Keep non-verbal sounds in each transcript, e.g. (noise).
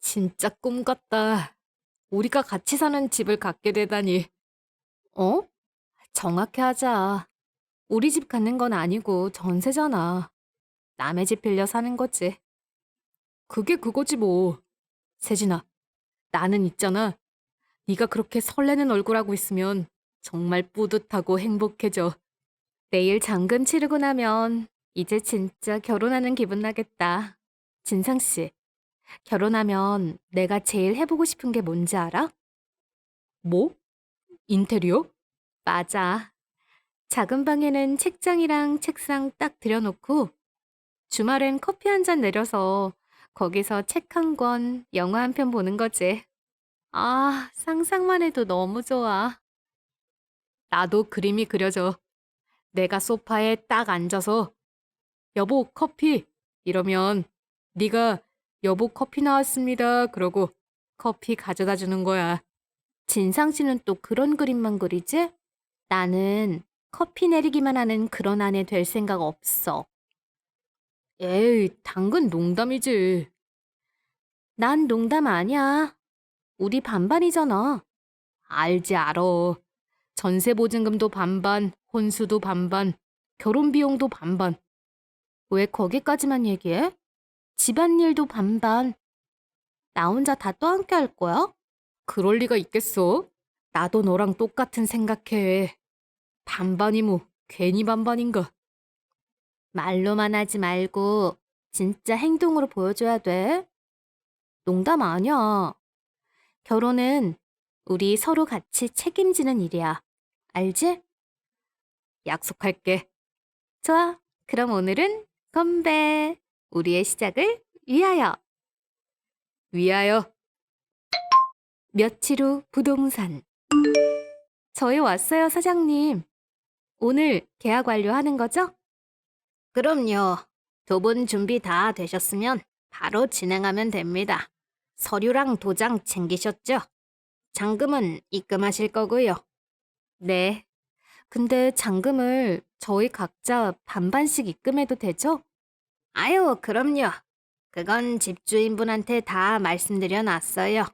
진짜 꿈 같다. 우리가 같이 사는 집을 갖게 되다니. 어? 정확히 하자. 우리 집 갖는 건 아니고 전세잖아. 남의 집 빌려 사는 거지. 그게 그거지 뭐. 세진아, 나는 있잖아. 네가 그렇게 설레는 얼굴하고 있으면 정말 뿌듯하고 행복해져. 내일 잔금 치르고 나면 이제 진짜 결혼하는 기분 나겠다. 진상 씨, 결혼하면 내가 제일 해보고 싶은 게 뭔지 알아? 뭐? 인테리어? 맞아. 작은 방에는 책장이랑 책상 딱 들여놓고 주말엔 커피 한 잔 내려서 거기서 책 한 권, 영화 한 편 보는 거지. 아, 상상만 해도 너무 좋아. 나도 그림이 그려져. 내가 소파에 딱 앉아서 여보 커피 이러면 네가 여보 커피 나왔습니다 그러고 커피 가져다 주는 거야. 진상 씨는 또 그런 그림만 그리지? 나는 커피 내리기만 하는 그런 아내 될 생각 없어. 에이, 당근 농담이지. 난 농담 아니야. 우리 반반이잖아. 알지, 알어. 전세 보증금도 반반, 혼수도 반반, 결혼 비용도 반반. 왜 거기까지만 얘기해? 집안일도 반반. 나 혼자 다 떠안게 할 거야? 그럴 리가 있겠어? 나도 너랑 똑같은 생각해. 반반이 뭐 괜히 반반인가? 말로만 하지 말고 진짜 행동으로 보여줘야 돼. 농담 아니야. 결혼은 우리 서로 같이 책임지는 일이야. 알지? 약속할게. 좋아. 그럼 오늘은 건배. 우리의 시작을 위하여. 위하여. 며칠 후 부동산. 저희 왔어요, 사장님. 오늘 계약 완료하는 거죠? 그럼요. 두 분 준비 다 되셨으면 바로 진행하면 됩니다. 서류랑 도장 챙기셨죠? 잔금은 입금하실 거고요. 네. 근데 잔금을 저희 각자 반반씩 입금해도 되죠? 아유, 그럼요. 그건 집주인분한테 다 말씀드려 놨어요.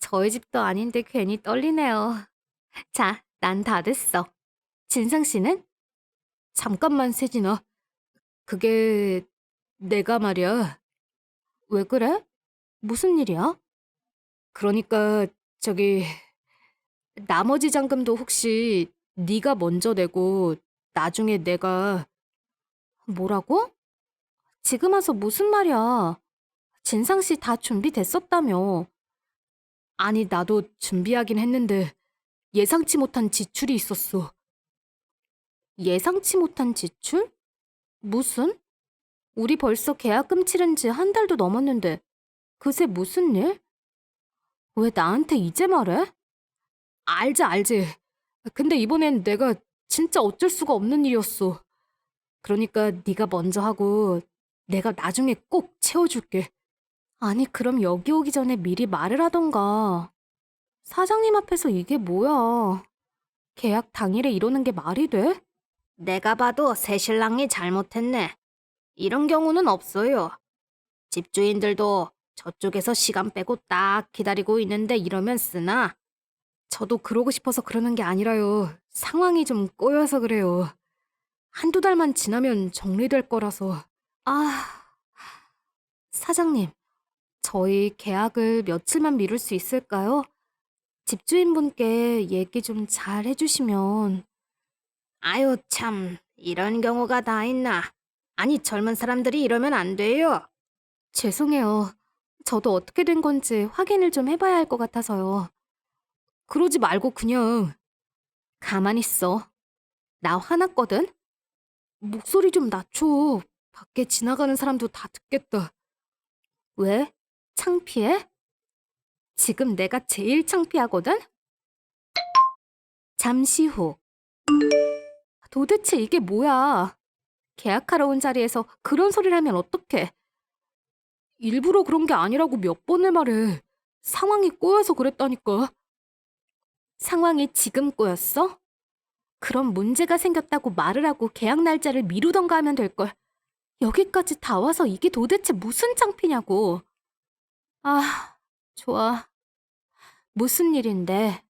저희 집도 아닌데 괜히 떨리네요. 자, 난 다 됐어. 진상 씨는? 잠깐만, 세진아. 그게 내가 말이야. 왜 그래? 무슨 일이야? 그러니까 저기 나머지 잔금도 혹시 네가 먼저 내고 나중에 내가 뭐라고? 지금 와서 무슨 말이야? 진상 씨 다 준비됐었다며. 아니, 나도 준비하긴 했는데 예상치 못한 지출이 있었어. 예상치 못한 지출? 무슨? 우리 벌써 계약금 치른 지 한 달도 넘었는데 그새 무슨 일? 왜 나한테 이제 말해? 알지, 알지. 근데 이번엔 내가 진짜 어쩔 수가 없는 일이었어. 그러니까 네가 먼저 하고 내가 나중에 꼭 채워줄게. 아니, 그럼 여기 오기 전에 미리 말을 하던가. 사장님 앞에서 이게 뭐야. 계약 당일에 이러는 게 말이 돼? 내가 봐도 새 신랑이 잘못했네. 이런 경우는 없어요. 집주인들도 저쪽에서 시간 빼고 딱 기다리고 있는데 이러면 쓰나? 저도 그러고 싶어서 그러는 게 아니라요. 상황이 좀 꼬여서 그래요. 한두 달만 지나면 정리될 거라서. 아, 사장님, 저희 계약을 며칠만 미룰 수 있을까요? 집주인분께 얘기 좀 잘 해주시면. 아유, 참, 이런 경우가 다 있나. 아니, 젊은 사람들이 이러면 안 돼요. 죄송해요. 저도 어떻게 된 건지 확인을 좀 해봐야 할 것 같아서요. 그러지 말고 그냥 가만히 있어. 나 화났거든? 목소리 좀 낮춰. 밖에 지나가는 사람도 다 듣겠다. 왜? 창피해? 지금 내가 제일 창피하거든? 잠시 후. 도대체 이게 뭐야? 계약하러 온 자리에서 그런 소리를 하면 어떡해? 일부러 그런 게 아니라고 몇 번을 말해. 상황이 꼬여서 그랬다니까. 상황이 지금 꼬였어? 그럼 문제가 생겼다고 말을 하고 계약 날짜를 미루던가 하면 될걸. 여기까지 다 와서 이게 도대체 무슨 창피냐고. 아, 좋아. 무슨 일인데?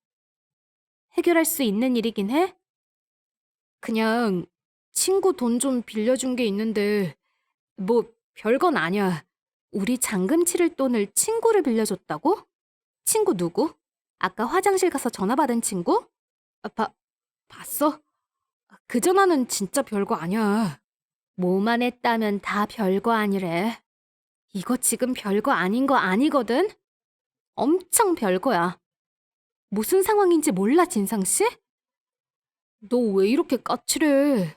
해결할 수 있는 일이긴 해? 그냥 친구 돈 좀 빌려준 게 있는데, 뭐 별건 아니야. 우리 잔금 치를 돈을 친구를 빌려줬다고? 친구 누구? 아까 화장실 가서 전화 받은 친구? 아, 봐, 봤어? 그 전화는 진짜 별거 아니야. 뭐만 했다면 다 별거 아니래. 이거 지금 별거 아닌 거 아니거든? 엄청 별거야. 무슨 상황인지 몰라, 진상 씨? 너 왜 이렇게 까칠해?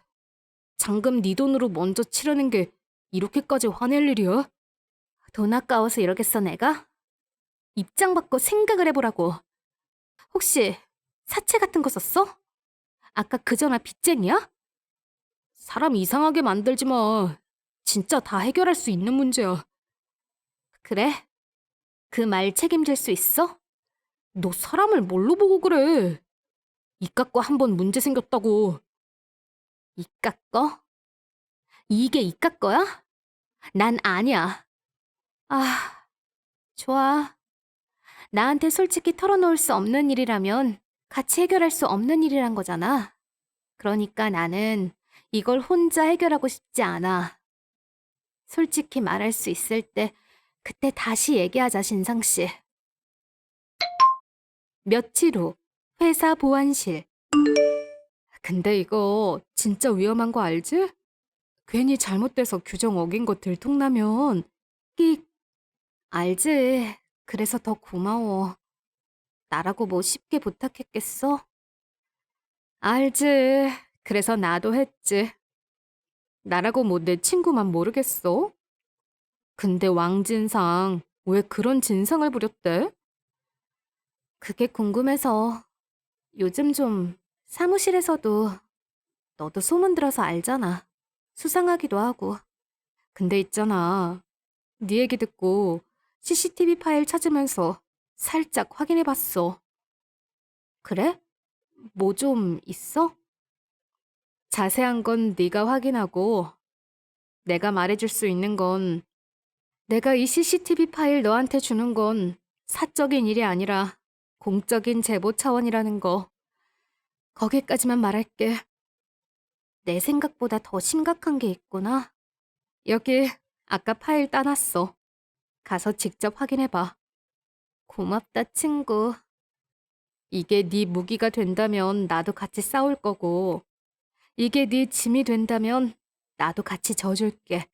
잔금 네 돈으로 먼저 치르는 게 이렇게까지 화낼 일이야? 돈 아까워서 이러겠어, 내가? 입장 바꿔 생각을 해보라고. 혹시 사채 같은 거 썼어? 아까 그 전화 빚쟁이야? 사람 이상하게 만들지 마. 진짜 다 해결할 수 있는 문제야. 그래? 그 말 책임질 수 있어? 너 사람을 뭘로 보고 그래? 이깟 거한번 문제 생겼다고. 이깟 거? 이게 이깟 거야? 난 아니야. 아, 좋아. 나한테 솔직히 털어놓을 수 없는 일이라면 같이 해결할 수 없는 일이란 거잖아. 그러니까 나는 이걸 혼자 해결하고 싶지 않아. 솔직히 말할 수 있을 때 그때 다시 얘기하자, 신상 씨. 며칠 후 회사 보안실. 근데 이거 진짜 위험한 거 알지? 괜히 잘못돼서 규정 어긴 거 들통나면 끽. 알지. 그래서 더 고마워. 나라고 뭐 쉽게 부탁했겠어? 알지. 그래서 나도 했지. 나라고 뭐 내 친구만 모르겠어? 근데 왕진상 왜 그런 진상을 부렸대? 그게 궁금해서 요즘 좀 사무실에서도 너도 소문 들어서 알잖아. 수상하기도 하고. 근데 있잖아. 네 얘기 듣고 CCTV 파일 찾으면서 살짝 확인해 봤어. 그래? 뭐 좀 있어? 자세한 건 네가 확인하고 내가 말해줄 수 있는 건 내가 이 CCTV 파일 너한테 주는 건 사적인 일이 아니라 공적인 제보 차원이라는 거. 거기까지만 말할게. 내 생각보다 더 심각한 게 있구나. 여기 아까 파일 따놨어. 가서 직접 확인해봐. 고맙다, 친구. 이게 네 무기가 된다면 나도 같이 싸울 거고, 이게 네 짐이 된다면 나도 같이 져줄게.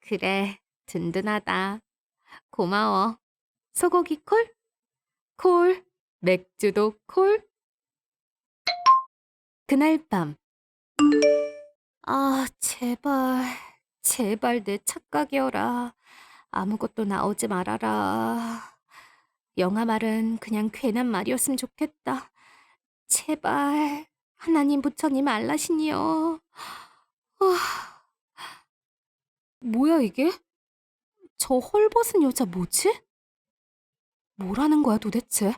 그래, 든든하다. 고마워. 소고기 콜? 콜. 맥주도 콜? 그날 밤. 아, 제발, 제발 내 착각이어라. 아무것도 나오지 말아라. 영화 말은 그냥 괜한 말이었으면 좋겠다. 제발, 하나님 부처님 알라시니요. 아, 뭐야 이게? 저 헐벗은 여자 뭐지? 뭐라는 거야 도대체?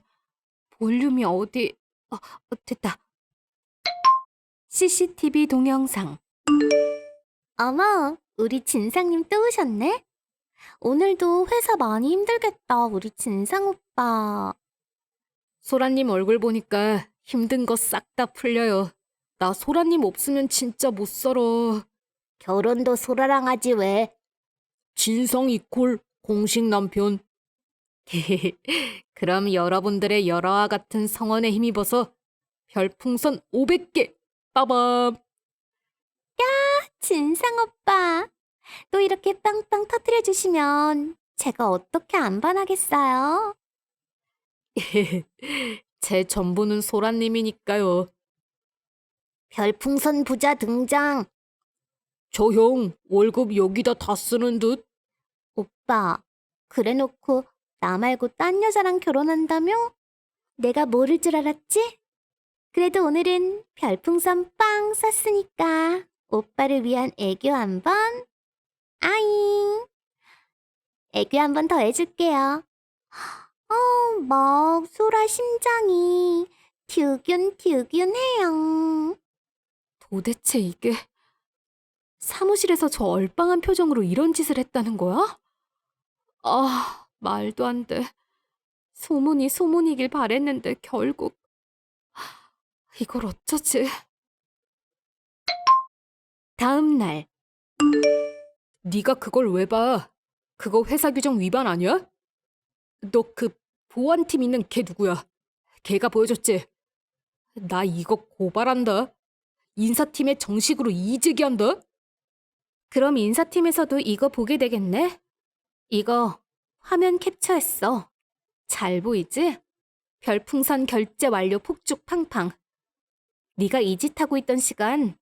볼륨이 어디... 어, 어, 됐다. CCTV 동영상. 어머, 우리 진상님 또 오셨네? 오늘도 회사 많이 힘들겠다, 우리 진상 오빠. 소라님 얼굴 보니까 힘든 거 싹 다 풀려요. 나 소라님 없으면 진짜 못 살아. 결혼도 소라랑 하지 왜? 진성 이콜 공식 남편. (laughs) 그럼 여러분들의 열화와 같은 성원에 힘입어서 별풍선 500개 빠밤. 진상 오빠. 또 이렇게 빵빵 터뜨려 주시면 제가 어떻게 안 반하겠어요? (laughs) 제 전부는 소라님이니까요. 별풍선 부자 등장. 저 형 월급 여기다 다 쓰는 듯. 오빠, 그래놓고 나 말고 딴 여자랑 결혼한다며? 내가 모를 줄 알았지? 그래도 오늘은 별풍선 빵 쐈으니까 오빠를 위한 애교 한 번 아잉 애교 한 번 더 해줄게요. 어, 막 소라 심장이 튜균튜균해요. 도대체 이게 사무실에서 저 얼빵한 표정으로 이런 짓을 했다는 거야? 아, 말도 안 돼. 소문이 소문이길 바랬는데 결국 하, 이걸 어쩌지? 다음 날 네가 그걸 왜 봐? 그거 회사 규정 위반 아니야? 너 그 보안팀 있는 걔 누구야? 걔가 보여줬지? 나 이거 고발한다. 인사팀에 정식으로 이직이한다. 그럼 인사팀에서도 이거 보게 되겠네? 이거 화면 캡처했어. 잘 보이지? 별풍선 결제 완료 폭죽 팡팡. 네가 이 짓 하고 있던 시간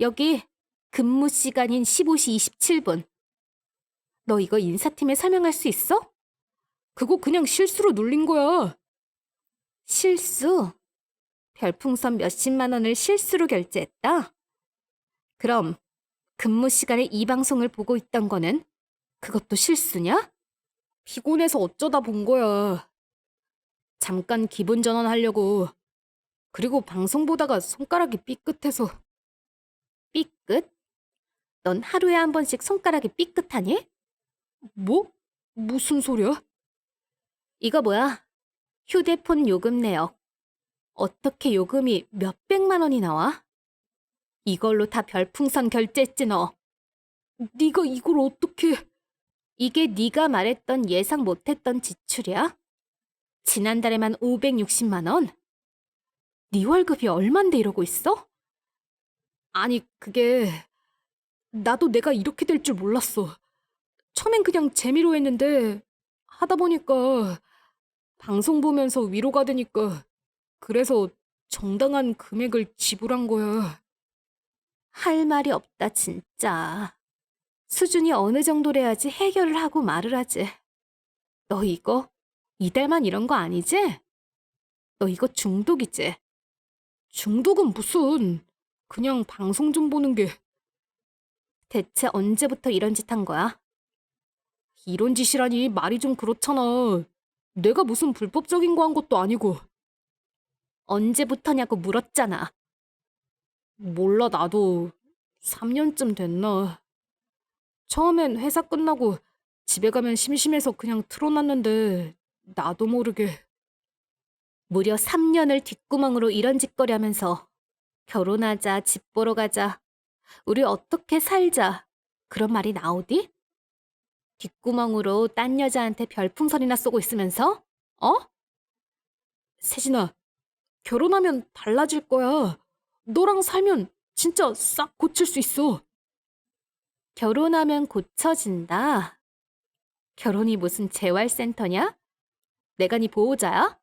여기 근무 시간인 15시 27분. 너 이거 인사팀에 설명할 수 있어? 그거 그냥 실수로 눌린 거야. 실수? 별풍선 몇십만 원을 실수로 결제했다? 그럼 근무 시간에 이 방송을 보고 있던 거는 그것도 실수냐? 피곤해서 어쩌다 본 거야. 잠깐 기분 전환하려고. 그리고 방송 보다가 손가락이 삐끗해서. 삐끗? 넌 하루에 한 번씩 손가락이 삐끗하니? 뭐? 무슨 소리야? 이거 뭐야? 휴대폰 요금 내역. 어떻게 요금이 몇백만 원이 나와? 이걸로 다 별풍선 결제했지 너. 네가 이걸 어떻게... 이게 네가 말했던 예상 못했던 지출이야? 지난달에만 560만 원? 네 월급이 얼만데 이러고 있어? 아니 그게 나도 내가 이렇게 될 줄 몰랐어. 처음엔 그냥 재미로 했는데 하다 보니까 방송 보면서 위로가 되니까 그래서 정당한 금액을 지불한 거야. 할 말이 없다 진짜. 수준이 어느 정도래야지 해결을 하고 말을 하지. 너 이거 이달만 이런 거 아니지? 너 이거 중독이지? 중독은 무슨 그냥 방송 좀 보는 게 대체 언제부터 이런 짓 한 거야? 이런 짓이라니 말이 좀 그렇잖아. 내가 무슨 불법적인 거 한 것도 아니고. 언제부터냐고 물었잖아. 몰라, 나도 3년쯤 됐나. 처음엔 회사 끝나고 집에 가면 심심해서 그냥 틀어놨는데, 나도 모르게. 무려 3년을 뒷구멍으로 이런 짓거리 하면서 결혼하자, 집 보러 가자, 우리 어떻게 살자, 그런 말이 나오디? 뒷구멍으로 딴 여자한테 별풍선이나 쏘고 있으면서? 어? 세진아, 결혼하면 달라질 거야. 너랑 살면 진짜 싹 고칠 수 있어. 결혼하면 고쳐진다. 결혼이 무슨 재활센터냐? 내가 네 보호자야?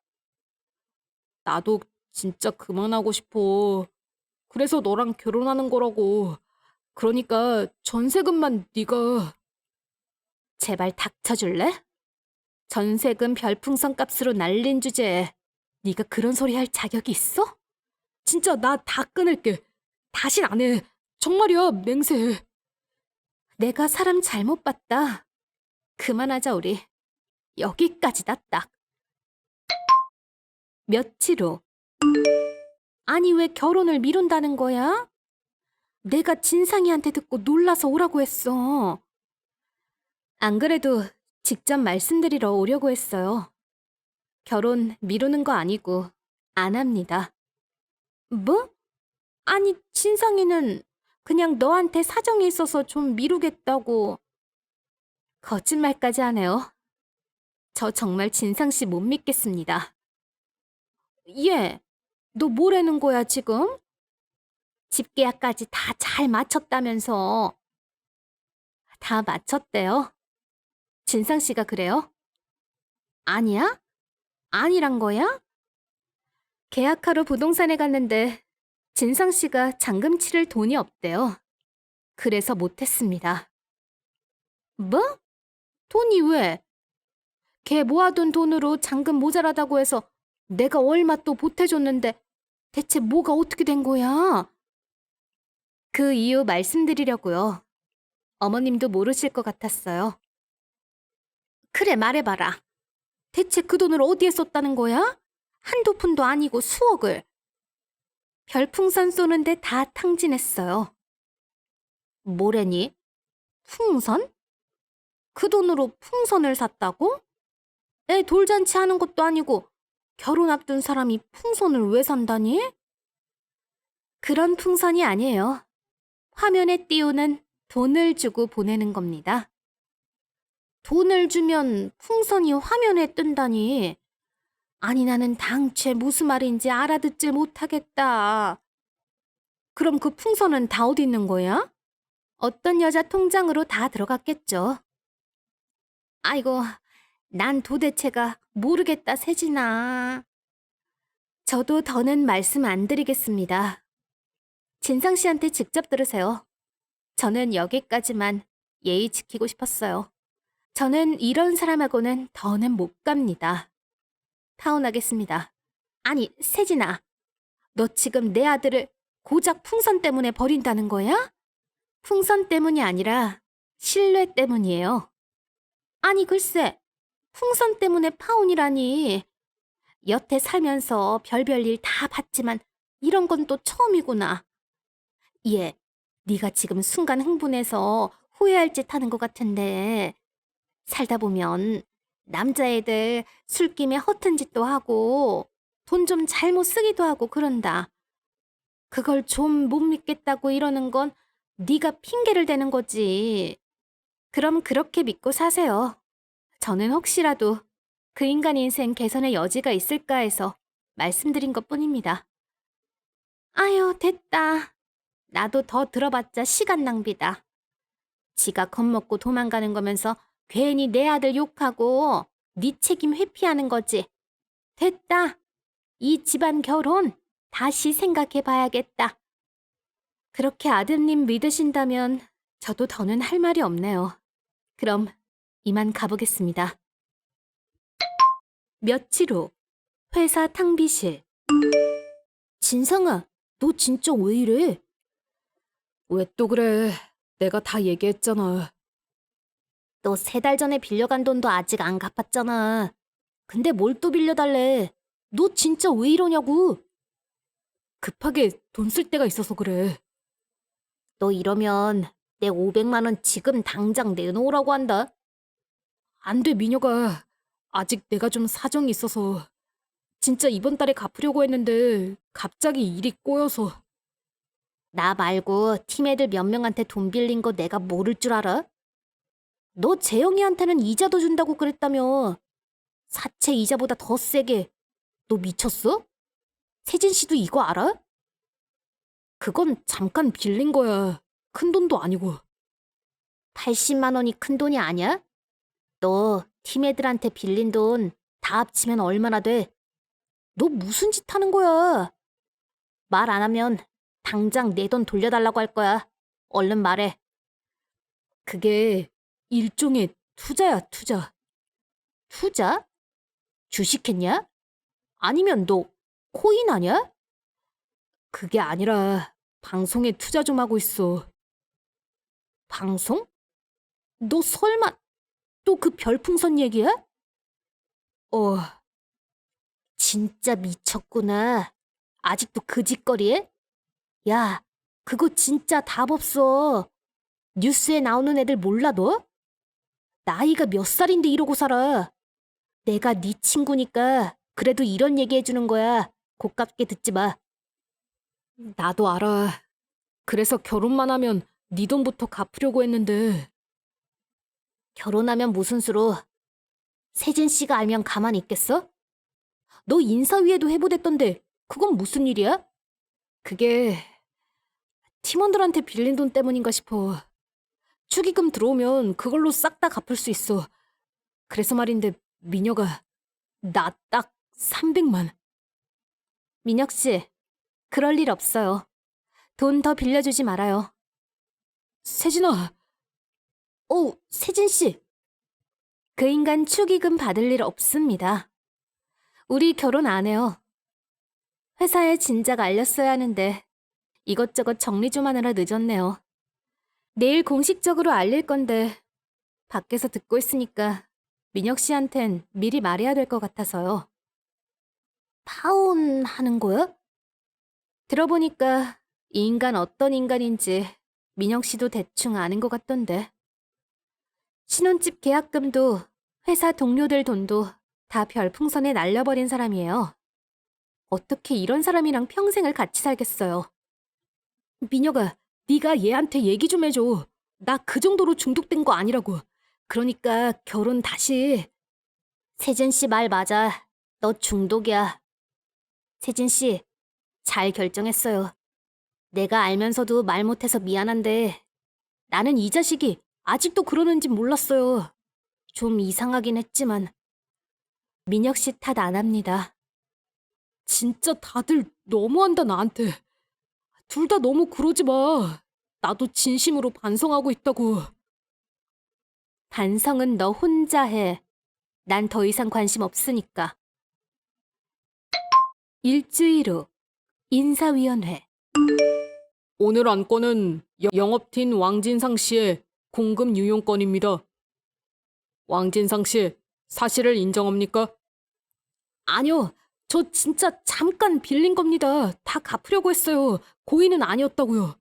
나도 진짜 그만하고 싶어. 그래서 너랑 결혼하는 거라고. 그러니까 전세금만 네가 제발 닥쳐줄래? 전세금 별풍선 값으로 날린 주제에 네가 그런 소리 할 자격이 있어? 진짜 나 다 끊을게. 다신 안 해. 정말이야, 맹세해. 내가 사람 잘못 봤다. 그만하자, 우리. 여기까지다, 딱. 며칠 후. 아니, 왜 결혼을 미룬다는 거야? 내가 진상이한테 듣고 놀라서 오라고 했어. 안 그래도 직접 말씀드리러 오려고 했어요. 결혼 미루는 거 아니고 안 합니다. 뭐? 아니, 진상이는 그냥 너한테 사정이 있어서 좀 미루겠다고. 거짓말까지 하네요. 저 정말 진상 씨 못 믿겠습니다. 얘, 너 뭐라는 거야, 지금? 집 계약까지 다 잘 마쳤다면서. 다 마쳤대요. 진상 씨가 그래요? 아니야? 아니란 거야? 계약하러 부동산에 갔는데 진상 씨가 잔금 치를 돈이 없대요. 그래서 못했습니다. 뭐? 돈이 왜? 걔 모아둔 돈으로 잔금 모자라다고 해서 내가 얼마 또 보태줬는데 대체 뭐가 어떻게 된 거야? 그 이유 말씀드리려고요. 어머님도 모르실 것 같았어요. 그래, 말해봐라. 대체 그 돈을 어디에 썼다는 거야? 한두 푼도 아니고 수억을. 별풍선 쏘는데 다 탕진했어요. 뭐래니? 풍선? 그 돈으로 풍선을 샀다고? 애 돌잔치 하는 것도 아니고 결혼 앞둔 사람이 풍선을 왜 산다니? 그런 풍선이 아니에요. 화면에 띄우는 돈을 주고 보내는 겁니다. 돈을 주면 풍선이 화면에 뜬다니. 아니, 나는 당최 무슨 말인지 알아듣질 못하겠다. 그럼 그 풍선은 다 어디 있는 거야? 어떤 여자 통장으로 다 들어갔겠죠. 아이고, 난 도대체가 모르겠다, 세진아. 저도 더는 말씀 안 드리겠습니다. 진상 씨한테 직접 들으세요. 저는 여기까지만 예의 지키고 싶었어요. 저는 이런 사람하고는 더는 못 갑니다. 파혼하겠습니다. 아니, 세진아. 너 지금 내 아들을 고작 풍선 때문에 버린다는 거야? 풍선 때문이 아니라 신뢰 때문이에요. 아니, 글쎄. 풍선 때문에 파혼이라니. 여태 살면서 별별 일 다 봤지만 이런 건 또 처음이구나. 얘, 네가 지금 순간 흥분해서 후회할 짓 하는 것 같은데 살다 보면 남자애들 술김에 허튼 짓도 하고 돈 좀 잘못 쓰기도 하고 그런다. 그걸 좀 못 믿겠다고 이러는 건 네가 핑계를 대는 거지. 그럼 그렇게 믿고 사세요. 저는 혹시라도 그 인간 인생 개선의 여지가 있을까 해서 말씀드린 것 뿐입니다. 아유, 됐다. 나도 더 들어봤자 시간 낭비다. 지가 겁먹고 도망가는 거면서 괜히 내 아들 욕하고 네 책임 회피하는 거지. 됐다. 이 집안 결혼 다시 생각해 봐야겠다. 그렇게 아드님 믿으신다면 저도 더는 할 말이 없네요. 그럼 이만 가보겠습니다. 며칠 후 회사 탕비실 진상아, 너 진짜 왜 이래? 왜 또 그래? 내가 다 얘기했잖아. 너 세 달 전에 빌려간 돈도 아직 안 갚았잖아. 근데 뭘 또 빌려달래? 너 진짜 왜 이러냐고? 급하게 돈쓸 때가 있어서 그래. 너 이러면 내 500만 원 지금 당장 내놓으라고 한다. 안 돼, 미녀가. 아직 내가 좀 사정이 있어서. 진짜 이번 달에 갚으려고 했는데 갑자기 일이 꼬여서. 나 말고 팀 애들 몇 명한테 돈 빌린 거 내가 모를 줄 알아? 너 재영이한테는 이자도 준다고 그랬다며. 사채 이자보다 더 세게. 너 미쳤어? 세진 씨도 이거 알아? 그건 잠깐 빌린 거야. 큰 돈도 아니고. 80만 원이 큰 돈이 아니야? 너 팀 애들한테 빌린 돈 다 합치면 얼마나 돼? 너 무슨 짓 하는 거야? 말 안 하면 당장 내 돈 돌려달라고 할 거야. 얼른 말해. 그게 일종의 투자야, 투자. 투자? 주식했냐? 아니면 너 코인 아냐? 그게 아니라 방송에 투자 좀 하고 있어. 방송? 너 설마 또 그 별풍선 얘기야? 어, 진짜 미쳤구나. 아직도 그 짓거리에? 야, 그거 진짜 답 없어. 뉴스에 나오는 애들 몰라 너? 나이가 몇 살인데 이러고 살아. 내가 네 친구니까 그래도 이런 얘기 해주는 거야. 고깝게 듣지 마. 나도 알아. 그래서 결혼만 하면 네 돈부터 갚으려고 했는데 결혼하면 무슨 수로? 세진 씨가 알면 가만히 있겠어? 너 인사위에도 해보댔던데 그건 무슨 일이야? 그게 팀원들한테 빌린 돈 때문인가 싶어. 축의금 들어오면 그걸로 싹 다 갚을 수 있어. 그래서 말인데 미녀가 나 딱 300만. 민혁 씨, 그럴 일 없어요. 돈 더 빌려주지 말아요. 세진아, 오, 세진 씨. 그 인간 축의금 받을 일 없습니다. 우리 결혼 안 해요. 회사에 진작 알렸어야 하는데 이것저것 정리 좀 하느라 늦었네요. 내일 공식적으로 알릴 건데 밖에서 듣고 있으니까 민혁 씨한텐 미리 말해야 될 것 같아서요. 파혼 하는 거야? 들어보니까 이 인간 어떤 인간인지 민혁 씨도 대충 아는 것 같던데. 신혼집 계약금도 회사 동료들 돈도 다 별풍선에 날려버린 사람이에요. 어떻게 이런 사람이랑 평생을 같이 살겠어요. 민혁아, 네가 얘한테 얘기 좀 해줘. 나 그 정도로 중독된 거 아니라고. 그러니까 결혼 다시. 세진 씨 말 맞아. 너 중독이야. 세진 씨, 잘 결정했어요. 내가 알면서도 말 못해서 미안한데 나는 이 자식이 아직도 그러는지 몰랐어요. 좀 이상하긴 했지만 민혁 씨 탓 안 합니다. 진짜 다들 너무한다 나한테. 둘 다 너무 그러지 마. 나도 진심으로 반성하고 있다고. 반성은 너 혼자 해. 난 더 이상 관심 없으니까. 일주일 후 인사위원회. 오늘 안건은 여- 영업팀 왕진상 씨의 공급 유용 건입니다. 왕진상 씨, 사실을 인정합니까? 아니요. 저 진짜 잠깐 빌린 겁니다. 다 갚으려고 했어요. 고의는 아니었다고요.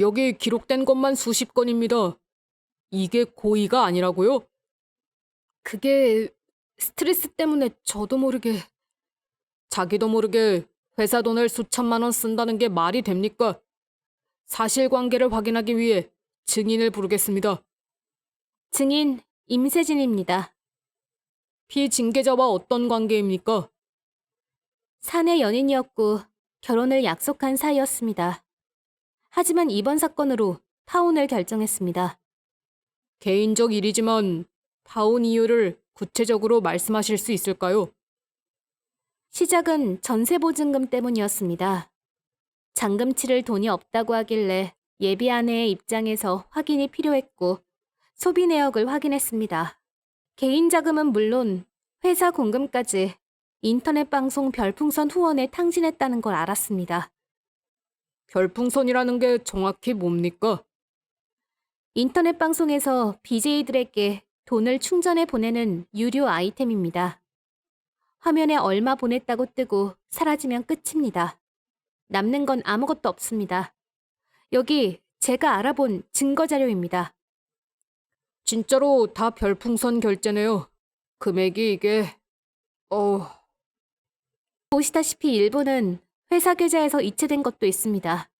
여기 기록된 것만 수십 건입니다. 이게 고의가 아니라고요? 그게 스트레스 때문에 저도 모르게 자기도 모르게 회사 돈을 수천만 원 쓴다는 게 말이 됩니까? 사실관계를 확인하기 위해 증인을 부르겠습니다. 증인 임세진입니다. 피징계자와 어떤 관계입니까? 사내 연인이었고 결혼을 약속한 사이였습니다. 하지만 이번 사건으로 파혼을 결정했습니다. 개인적 일이지만 파혼 이유를 구체적으로 말씀하실 수 있을까요? 시작은 전세보증금 때문이었습니다. 잔금 치를 돈이 없다고 하길래 예비 아내의 입장에서 확인이 필요했고 소비 내역을 확인했습니다. 개인 자금은 물론 회사 공금까지 인터넷 방송 별풍선 후원에 탕진했다는 걸 알았습니다. 별풍선이라는 게 정확히 뭡니까? 인터넷 방송에서 BJ들에게 돈을 충전해 보내는 유료 아이템입니다. 화면에 얼마 보냈다고 뜨고 사라지면 끝입니다. 남는 건 아무것도 없습니다. 여기 제가 알아본 증거 자료입니다. 진짜로 다 별풍선 결제네요. 금액이 이게 어 보시다시피 일부는 회사 계좌에서 이체된 것도 있습니다.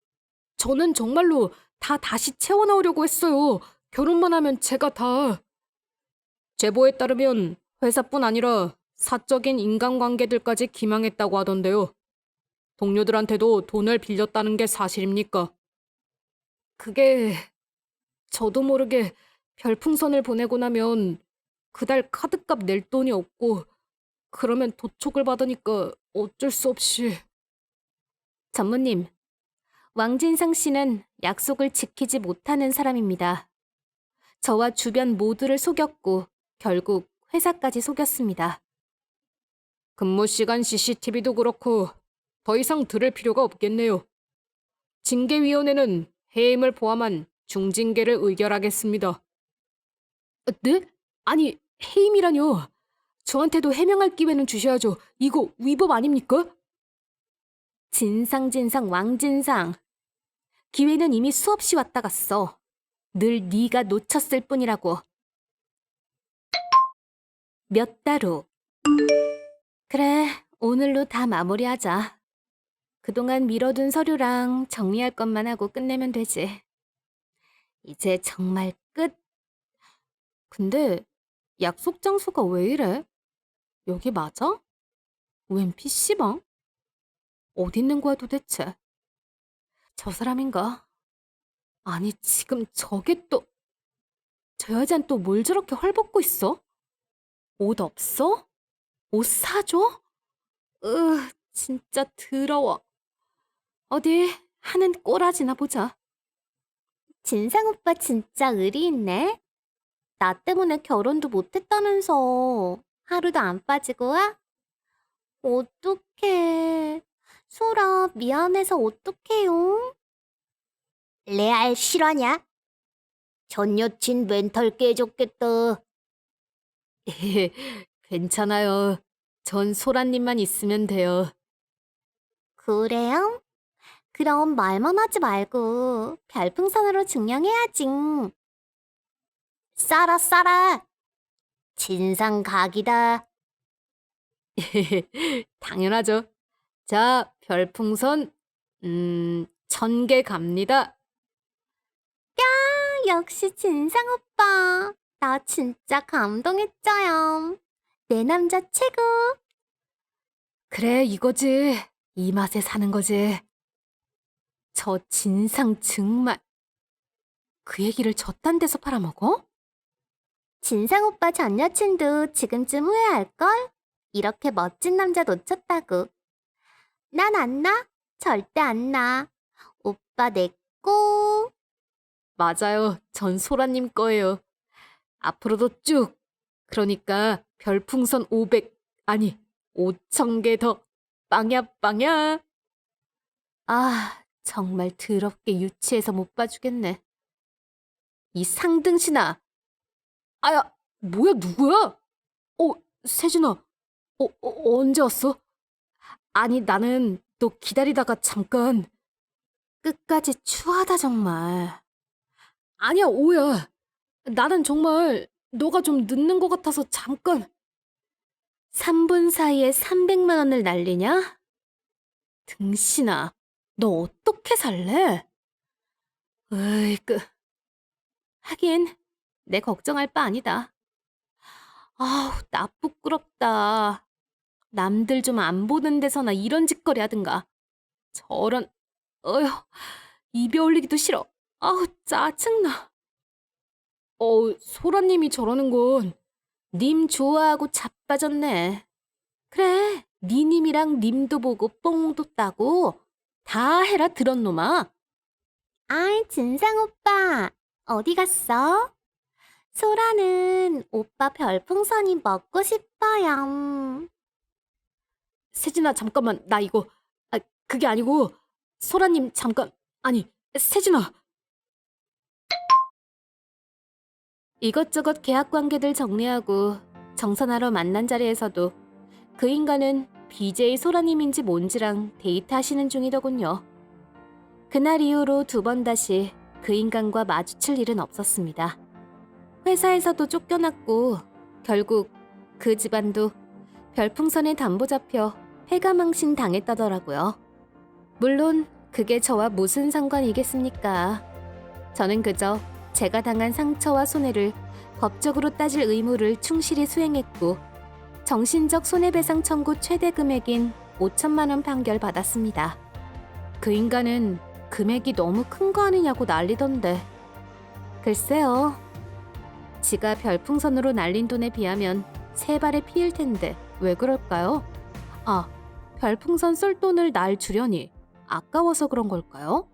저는 정말로 다 다시 채워 넣으려고 했어요. 결혼만 하면 제가 다. 제보에 따르면 회사뿐 아니라 사적인 인간관계들까지 기망했다고 하던데요. 동료들한테도 돈을 빌렸다는 게 사실입니까? 그게 저도 모르게 별풍선을 보내고 나면 그달 카드값 낼 돈이 없고 그러면 도촉을 받으니까 어쩔 수 없이 전무님, 왕진상 씨는 약속을 지키지 못하는 사람입니다. 저와 주변 모두를 속였고 결국 회사까지 속였습니다. 근무 시간 CCTV도 그렇고 더 이상 들을 필요가 없겠네요. 징계위원회는 해임을 포함한 중징계를 의결하겠습니다. 네? 아니, 해임이라뇨. 저한테도 해명할 기회는 주셔야죠. 이거 위법 아닙니까? 진상진상 왕진상. 기회는 이미 수없이 왔다 갔어. 늘 네가 놓쳤을 뿐이라고. 몇 달 후. 그래, 오늘로 다 마무리하자. 그동안 미뤄둔 서류랑 정리할 것만 하고 끝내면 되지. 이제 정말 끝. 근데 약속 장소가 왜 이래? 여기 맞아? 웬 PC방? 어디 있는 거야 도대체? 저 사람인가? 아니 지금 저게 또... 저 여잔 또 뭘 저렇게 헐벗고 있어? 옷 없어? 옷 사줘? 으, 진짜 더러워. 어디 하는 꼬라지나 보자. 진상 오빠 진짜 의리 있네. 나 때문에 결혼도 못했다면서 하루도 안 빠지고 와? 어떡해. 소라 미안해서 어떡해요? 레알 실화냐? 전 여친 멘탈 깨졌겠다. (laughs) 괜찮아요. 전 소라님만 있으면 돼요. 그래요? 그럼 말만 하지 말고 별풍선으로 증명해야지. 싸라 싸라. 진상 각이다. (laughs) 당연하죠. 자, 별풍선 음, 천 개 갑니다. 역시 진상 오빠. 나 진짜 감동했죠요. 내 남자 최고. 그래, 이거지. 이 맛에 사는 거지. 저 진상 정말 그 얘기를 저딴 데서 팔아먹어? 진상 오빠 전 여친도 지금쯤 후회할걸? 이렇게 멋진 남자 놓쳤다고. 난 안 나? 절대 안 나. 오빠 내 꼬. 맞아요. 전 소라님 거예요. 앞으로도 쭉. 그러니까 별풍선 500, 아니, 5천 개 더. 빵야, 빵야. 아, 정말 더럽게 유치해서 못 봐주겠네. 이 상등신아. 아야, 뭐야, 누구야? 어, 세준아. 어, 어, 언제 왔어? 아니, 나는 너 기다리다가 잠깐. 끝까지 추하다, 정말. 아니야, 오야. 나는 정말 너가 좀 늦는 것 같아서 잠깐. 3분 사이에 300만 원을 날리냐? 등신아, 너 어떻게 살래? 으이그. 하긴, 내 걱정할 바 아니다. 아우, 나 부끄럽다. 남들 좀 안 보는 데서나 이런 짓거리 하든가. 저런, 어휴, 입에 올리기도 싫어. 아우, 짜증나. 어, 소라님이 저러는 건 님 좋아하고 자빠졌네. 그래, 니님이랑 님도 보고 뽕도 따고 다 해라 들었 놈아. 아이, 진상 오빠. 어디 갔어? 소라는 오빠 별풍선이 먹고 싶어요. 세진아 잠깐만 나 이거 아 그게 아니고 소라님 잠깐 아니 세진아 이것저것 계약 관계들 정리하고 정산하러 만난 자리에서도 그 인간은 BJ 소라님인지 뭔지랑 데이트하시는 중이더군요. 그날 이후로 두 번 다시 그 인간과 마주칠 일은 없었습니다. 회사에서도 쫓겨났고 결국 그 집안도 별풍선에 담보 잡혀 패가망신 당했다더라고요. 물론 그게 저와 무슨 상관이겠습니까? 저는 그저 제가 당한 상처와 손해를 법적으로 따질 의무를 충실히 수행했고 정신적 손해배상 청구 최대 금액인 5천만 원 판결 받았습니다. 그 인간은 금액이 너무 큰 거 아니냐고 난리던데. 글쎄요. 지가 별풍선으로 날린 돈에 비하면 세 발의 피일 텐데 왜 그럴까요? 아, 별풍선 쏠 돈을 날 주려니 아까워서 그런 걸까요?